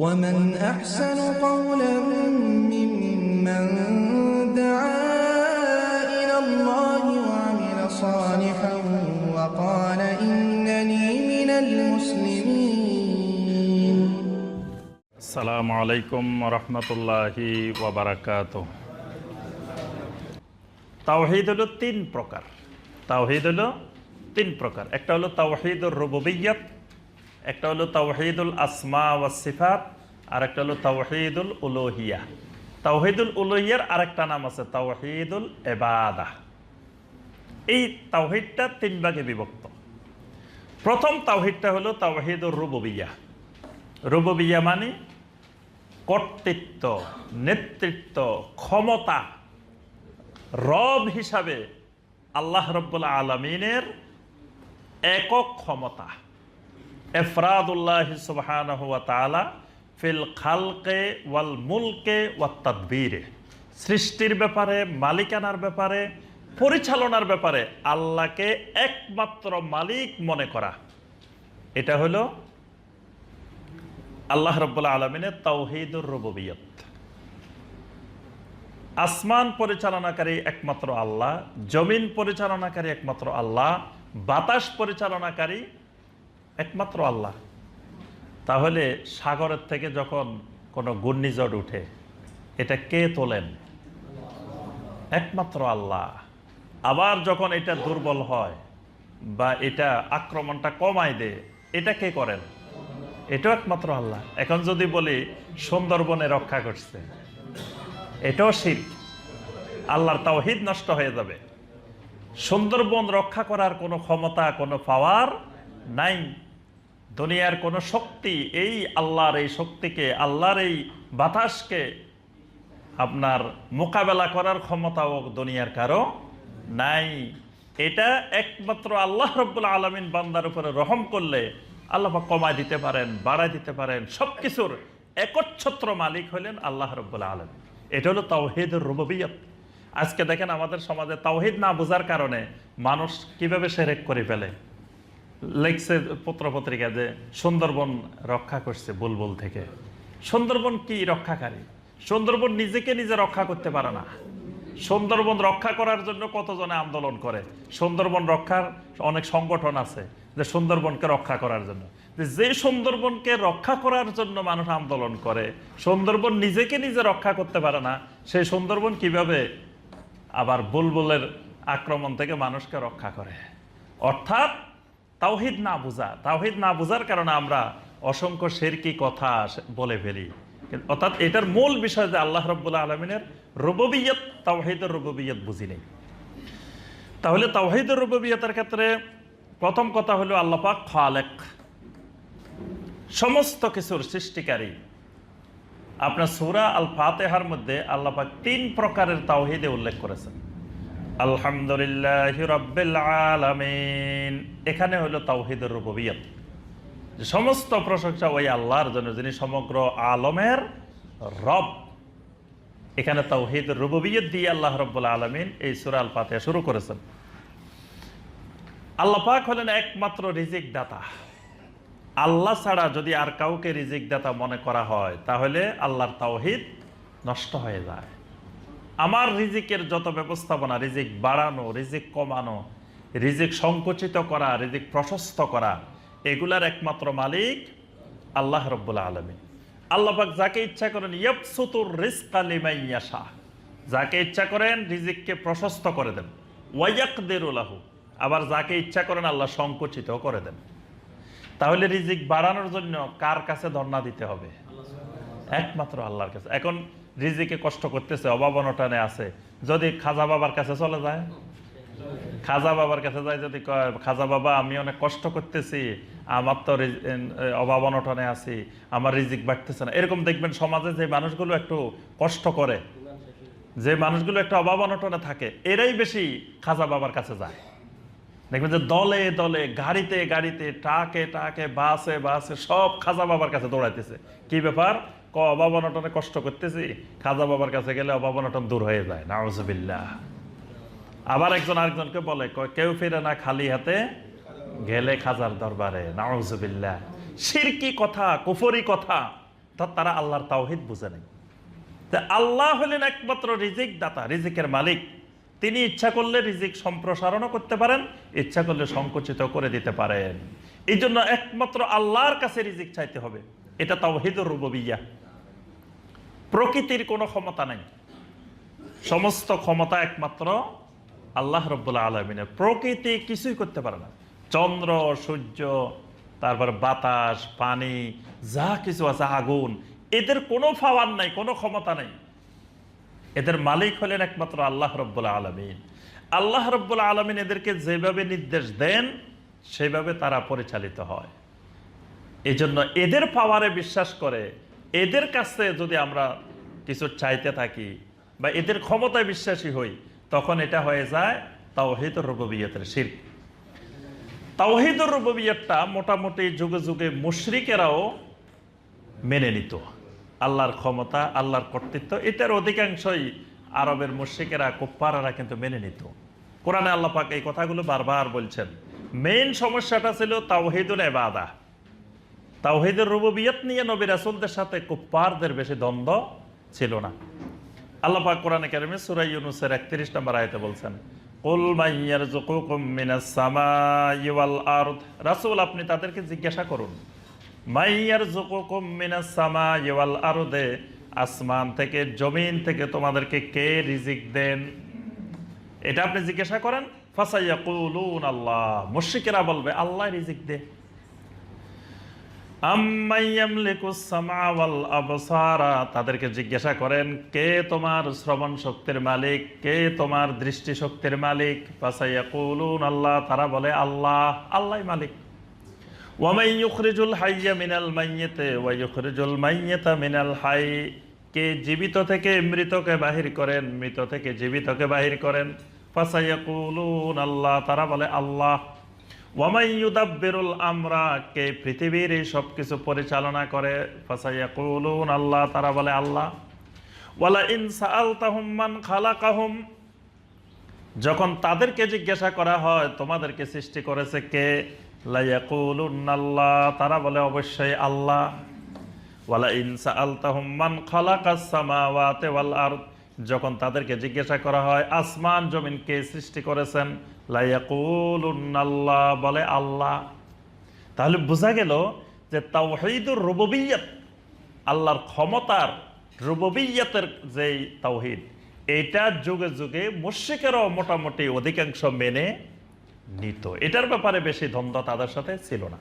ومن أحسن قولا ممن دعا إلى الله وعمل صالحا وقال إنني من المسلمين আসসালামু আলাইকুম রহমতুল্লাহি ওবরাকাত তাওহিদ হলো তিন প্রকার তাওহিদ হলো তিন প্রকার একটা হলো তাওহিদুর রুবুবিয়ত একটা হলো তাওহিদুল আসমা ওয়া সিফাত আর একটা হলো তাওহিদুল উলোহিয়া। তাওহিদুল উলোহিয়ার আরেকটা নাম আছে তাওহিদুল এবাদা। এই তাওহিদটা তিন ভাগে বিভক্ত। প্রথম তাওহিদটা হলো তাওহিদুর রুবুবিয়া। রুবুবিয়া মানে কর্তৃত্ব, নেতৃত্ব, ক্ষমতা, রব হিসাবে আল্লাহ রব্বুল আলমিনের একক ক্ষমতা। ফিল সৃষ্টির ব্যাপারে, মালিকানার ব্যাপারে, পরিচালনার ব্যাপারে আল্লাহকে একমাত্র মালিক মনে করা। এটা হলো আল্লাহ রব্বুল্লা আলমিনের তাওহিদুর রুববিয়ত। আসমান পরিচালনাকারী একমাত্র আল্লাহ, জমিন পরিচালনাকারী একমাত্র আল্লাহ, বাতাস পরিচালনাকারী একমাত্র আল্লাহ। তাহলে সাগরের থেকে যখন কোনো ঘূর্ণিঝড় উঠে, এটা কে তোলেন? একমাত্র আল্লাহ। আবার যখন এটা দুর্বল হয় বা এটা আক্রমণটা কমায় দেয়, এটা কে করেন? এটাও একমাত্র আল্লাহ। এখন যদি বলি, সুন্দরবনে রক্ষা করছে, এটাও শির আল্লাহর তাওহিদ নষ্ট হয়ে যাবে। সুন্দরবন রক্ষা করার কোনো ক্ষমতা, কোনো পাওয়ার নাই। দুনিয়ার কোনো শক্তি এই আল্লাহর এই শক্তিকে, আল্লাহর এই বাতাসকে আপনার মোকাবেলা করার ক্ষমতাও দুনিয়ার কারও নাই। এটা একমাত্র আল্লাহ রব্বুল আলমিন বান্দার উপরে রহম করলে আল্লাহ কমায় দিতে পারেন, বাড়ায় দিতে পারেন। সব কিছুর একচ্ছত্র মালিক হলেন আল্লাহ রব্বুল আলম এটা হলো তাওহিদুর রুববিয়ত। আজকে দেখেন আমাদের সমাজে তাওহিদ না বোঝার কারণে মানুষ কীভাবে সেরেক করে ফেলে? লেখছে পত্রপত্রিকা যে সুন্দরবন রক্ষা করছে বুলবুল থেকে। সুন্দরবন কি রক্ষাকারী? সুন্দরবন নিজেকে নিজে রক্ষা করতে পারে না। সুন্দরবন রক্ষা করার জন্য কতজনে আন্দোলন করে? সুন্দরবন রক্ষার অনেক সংগঠন আছে যে সুন্দরবনকে রক্ষা করার জন্য। যে সুন্দরবনকে রক্ষা করার জন্য মানুষ আন্দোলন করে, সুন্দরবন নিজেকে নিজে রক্ষা করতে পারে না সেই সুন্দরবন কীভাবে আবার বুলবুলের আক্রমণ থেকে মানুষকে রক্ষা করে? অর্থাৎ তাওহিদ না বোঝা। তাওহিদ না বোঝার কারণে আমরা অসংখ্য শেরকি কথা বলে ফেলি। অর্থাৎ এটার মূল বিষয় যে আল্লাহ রব্বুল্লাহ আলমিনের রুববিয়ত, তাওহিদের রুববিয়ত বুঝি নেই। তাহলে তাওহিদের রুববিয়তের ক্ষেত্রে প্রথম কথা হলো আল্লাপাক খালেক। সমস্ত কিছুর সৃষ্টিকারী। আপনার সুরা আল ফাতেহার মধ্যে আল্লাপাক তিন প্রকারের তাওহিদে উল্লেখ করেছেন। আলহামদুলিল্লাহ রব্বিল আলামিন। এখানে হলো তাওহিদের রুববিয়ত। যে সমস্ত প্রশংসা ওই আল্লাহর জন্য, যিনি সমগ্র আলমের রব। এখানে তাওহিদ রুববিয়ত দিয়ে আল্লাহ রব্বুল আলমিন এই সুরা আল ফাতেহা শুরু করেছেন। আল্লাহ পাক হলেন একমাত্র রিজিক দাতা আল্লাহ ছাড়া যদি আর কাউকে রিজিক দাতা মনে করা হয়, তাহলে আল্লাহর তাওহিদ নষ্ট হয়ে যায়। আমার রিজিকের যত ব্যবস্থাপনা, রিজিক বাড়ানো, রিজিক কমানো, রিজিক সংকুচিত করা, রিজিক প্রশস্ত করা, এগুলার একমাত্র মালিক আল্লাহ রব্বুল্লা আলমী আল্লাপাক যাকে ইচ্ছা করেন ইয়পসুতুর রিস্কালিমাইয়াশা যাকে ইচ্ছা করেন, রিজিককে প্রশস্ত করে দেন। ওয়াইয়াক দেরুলাহু আবার যাকে ইচ্ছা করেন, আল্লাহ সংকুচিত করে দেন। তাহলে রিজিক বাড়ানোর জন্য কার কাছে ধর্ণা দিতে হবে? একমাত্র আল্লাহর কাছে। এখন রিজিকে কষ্ট করতেছে, অভাব অনটনে আছে। যদি খাজা বাবার কাছে চলে যায়? খাজা বাবার কাছে যায় যদি খাজা বাবা, আমি অনেক কষ্ট করতেছি, আমার তো অভাব অনটনে আছি, আমার রিজিক বাড়তেছে না। এরকম দেখবেন সমাজে যে মানুষগুলো একটু কষ্ট করে, যে মানুষগুলো একটা অভাব অনটনে থাকে, এরাই বেশি খাজা বাবার কাছে যায়। দেখবেন যে দলে দলে, গাড়িতে গাড়িতে, ট্রাকে ট্রাকে, বাসে বাসে সব খাজা বাবার কাছে দৌড়াইতেছে। কি ব্যাপার? ক অভাব অনটনে কষ্ট করতেছি, খাজা বাবার কাছে গেলে অভাব অনটন দূর হয়ে যায়, নাউজুবিল্লাহ। আবার একজন আরেকজনকে বলে কেউ ফিরে না খালি হাতে গেলে খাজার দরবারে, নাউজুবিল্লাহ। সিরকি কথা, কুফরি কথা তারা আল্লাহর তাওহিদ বুঝে নেই। আল্লাহ হলেন একমাত্র রিজিক দাতা, রিজিকের মালিক। তিনি ইচ্ছা করলে রিজিক সম্প্রসারণও করতে পারেন, ইচ্ছা করলে সংকুচিত করে দিতে পারেন। এই জন্য একমাত্র আল্লাহর কাছে রিজিক চাইতে হবে। এটা তাওহিদুর রুববিয়া। প্রকৃতির কোনো ক্ষমতা নেই। সমস্ত ক্ষমতা একমাত্র আল্লাহ রব্বুল্লাহ আলমিনের। প্রকৃতি কিছুই করতে পারে না। চন্দ্র, সূর্য, তারপর বাতাস, পানি, যা কিছু আছে, আগুন, এদের কোনো পাওয়ার নাই, কোনো ক্ষমতা নেই। এদের মালিক হলেন একমাত্র আল্লাহ রব্বুল্লাহ আলমিন। আল্লাহ রব্বুল্লাহ আলমিন এদেরকে যেভাবে নির্দেশ দেন, সেভাবে তারা পরিচালিত হয়। এজন্য এদের পাওয়ারে বিশ্বাস করে এদের কাছে যদি আমরা কিছু চাইতে থাকি বা এদের ক্ষমতায় বিশ্বাসী হই, তখন এটা হয়ে যায় তাওহিদ রুববিয়তের শির তাওহিদ রুববিয়তটা মোটামুটি যুগে যুগে মুশরিকেরাও মেনে নিত। আল্লাহর ক্ষমতা, আল্লাহর কর্তৃত্ব, এটার অধিকাংশই আরবের মুশ্রিকেরা কোপ্পারারা কিন্তু মেনে নিত। কোরআনে আল্লাহ পাক এই কথাগুলো বারবার বলছেন। মেইন সমস্যাটা ছিল তাওহিদুল এবাদা তাওহিদের রুববিয়ত নিয়ে নবী রাসুলদের সাথে কুপ্পারদের বেশি দ্বন্দ্ব ছিল না। আল্লাহ পাক কোরআনে কারিমে সূরা ইউনূসের 31 নম্বর আয়াতে বলছেন, কুল মাইয়ারযুকুকুম মিনাস সামাই ওয়াল রাসূল, আপনি তাদেরকে জিজ্ঞাসা করুন মাইয়ারযুকুকুম মিনাস সামাই ওয়াল আরদে? আসমান থেকে, জমিন থেকে তোমাদেরকে কে রিজিক দেন? এটা আপনি জিজ্ঞাসা করেন ফাসাইয়াকুলুন আল্লাহ মুশরিকেরা বলবে, আল্লাহ রিজিক দে। তাদেরকে জিজ্ঞাসা করেন, কে তোমার শ্রবণ শক্তির মালিক? কে তোমার দৃষ্টি শক্তির মালিক? আল্লাহ, তারা বলে, আল্লাহ আল্লাহ মালিক। কে জীবিত থেকে মৃতকে বাহির করেন, মৃত থেকে জীবিতকে বাহির করেন? ফাসাইয়াকুলুন আল্লাহ, তারা বলে, আল্লাহ। আমরা, কে পৃথিবীর এই সব কিছু পরিচালনা করে ফাসাইয়াকুলুন আল্লাহ, তারা বলে আল্লাহ। ওয়ালা ইন সাআলতাহুম মান খালাকাহুম, যখন তাদেরকে জিজ্ঞাসা করা হয়, তোমাদেরকে সৃষ্টি করেছে কে? আল্লাহ, তারা বলে অবশ্যই আল্লাহ। ওয়ালা ইনসা খালাকাস সামাওয়াতি ওয়াল আরদ যখন তাদেরকে জিজ্ঞাসা করা হয়, আসমান জমিনকে সৃষ্টি করেছেন? লাইয়াকুলুন আল্লাহ বলে, আল্লাহ। তাহলে বোঝা গেল যে তাওহীদুর রুবুবিয়্যাত, আল্লাহর ক্ষমতার রুববিয়তের যেই তাওহিদ, এটা যুগে যুগে মুশরিকেরও মোটামুটি অধিকাংশ মেনে নিত। এটার ব্যাপারে বেশি দ্বন্দ্ব তাদের সাথে ছিল না।